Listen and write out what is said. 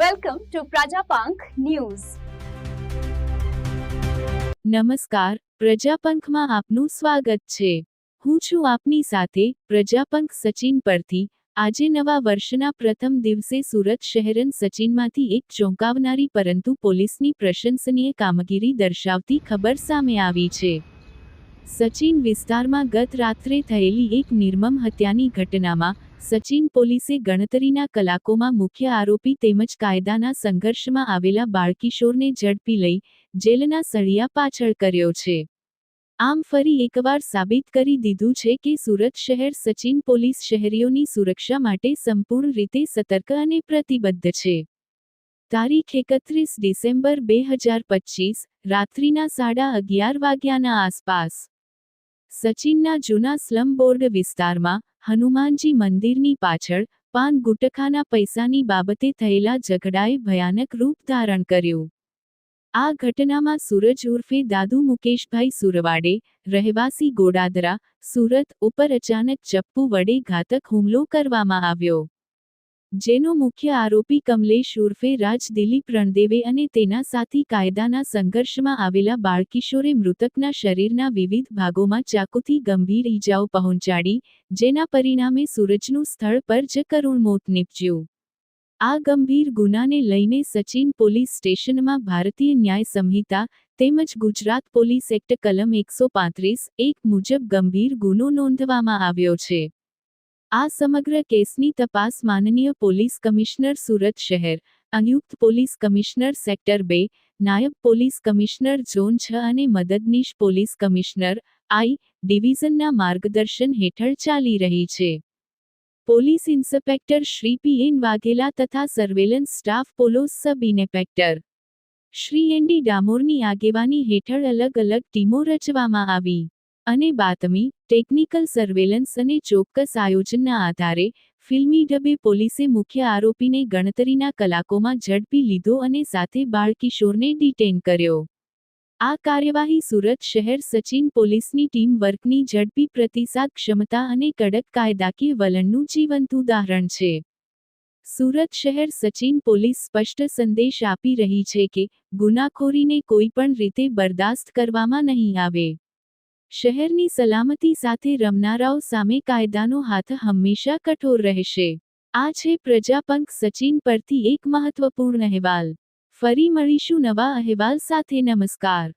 Welcome two Prajapank news નમસ્કાર, પ્રજાપંખમાં આપનું સ્વાગત છે. હું છું આપની સાથે પ્રજાપંખ સચિન પરથી. આજે નવા વર્ષના પ્રથમ દિવસે સુરત શહેરન સચિનમાંથી એક ચોંકાવનારી પરંતુ પોલીસની પ્રશંસનીય કામગીરી દર્શાવતી ખબર સામે આવી છે. સચિન વિસ્તારમાં ગત રાત્રે થયેલી એક નિર્મમ હત્યાની ઘટનામાં સચિન પોલીસે ગણતરીના કલાકોમાં મુખ્ય આરોપી તેમજ કાયદાના સંઘર્ષમાં આવેલા બાળકિશોરને ઝડપી લઈ જેલના સળિયા પાછળ કર્યો છે. આમ ફરી એકવાર સાબિત કરી દીધું છે કે સુરત શહેર સચિન પોલીસ શહેરીઓની સુરક્ષા માટે સંપૂર્ણ રીતે સતર્ક અને પ્રતિબદ્ધ છે. તારીખ એકત્રીસ ડિસેમ્બર બે હજાર પચીસ, રાત્રિના સાડા અગિયાર વાગ્યાના આસપાસ. સચિનના જૂના સ્લમ બોર્ડ વિસ્તારમાં હનુમાનજી મંદિરની પાછળ પાન ગુટખાના પૈસાની બાબતે થયેલા ઝઘડાએ ભયાનક રૂપ ધારણ કર્યું. આ ઘટનામાં સૂરજ ઉર્ફે દાદુ મુકેશભાઈ સુરવાડે, રહેવાસી ગોડાદરા, સુરત, ઉપર અચાનક ચપ્પુ વડે ઘાતક હુમલો કરવામાં આવ્યો. જેનો મુખ્ય આરોપી કમલેશ ઉર્ફે રાજ દિલીપ રણદેવે અને તેના સાથી કાયદાના સંઘર્ષમાં આવેલા બાળકિશોરે મૃતકના શરીરના વિવિધ ભાગોમાં ચાકુથી ગંભીર ઈજાઓ પહોંચાડી, જેના પરિણામે સૂરજનું સ્થળ પર જ કરુણ મોત નીપજ્યું. આ ગંભીર ગુનાને લઈને સચિન પોલીસ સ્ટેશનમાં ભારતીય ન્યાય સંહિતા તેમજ ગુજરાત પોલીસ એક્ટ કલમ એકસો પાંત્રીસ એક મુજબ ગંભીર ગુનો નોંધવામાં આવ્યો છે. આ સમગ્ર કેસની તપાસ માનનીય પોલીસ કમિશનર સુરત શહેર સંયુક્ત પોલીસ કમિશનર સેક્ટર બે, નાયબ પોલીસ કમિશનર ઝોન છ અને મદદનીશ પોલીસ કમિશનર આઈ ડિવિઝનના માર્ગદર્શન હેઠળ ચાલી રહી છે. Police inspector Shri P N Vaghela તથા surveillance staff police sub inspector Shri N D ડામોરની આગેવાની હેઠળ અલગ અલગ ટીમો રચવામાં આવી. અને બાતમી, ટેકનિકલ સર્વેલન્સ અને ચોક્કસ આયોજનના આધારે, ફિલ્મી ડબે પોલીસે મુખ્ય આરોપીને ગણતરીના કલાકોમાં ઝડપી લીધો અને સાથે બાળકિશોરને ડિટેન કર્યો. આ કાર્યવાહી સુરત શહેર સચિન પોલીસની ટીમ વર્કની ઝડપી પ્રતિસાદ ક્ષમતા અને કડક કાયદાકીય વલણનું જીવંત ઉદાહરણ છે. સુરત શહેર સચિન પોલીસ સ્પષ્ટ સંદેશ આપી રહી છે કે, ગુનાખોરીને કોઈ પણ રીતે બરદાસ્ત કરવામાં નહીં આવે. શહેરની સલામતી સાથે રમનારાઓ સામે કાયદાનો હાથ હંમેશા કઠોર રહેશે. આ છે પ્રજાપંખ સચિન પરથી એક મહત્વપૂર્ણ અહેવાલ. ફરી મળીશું નવા અહેવાલ સાથે. નમસ્કાર.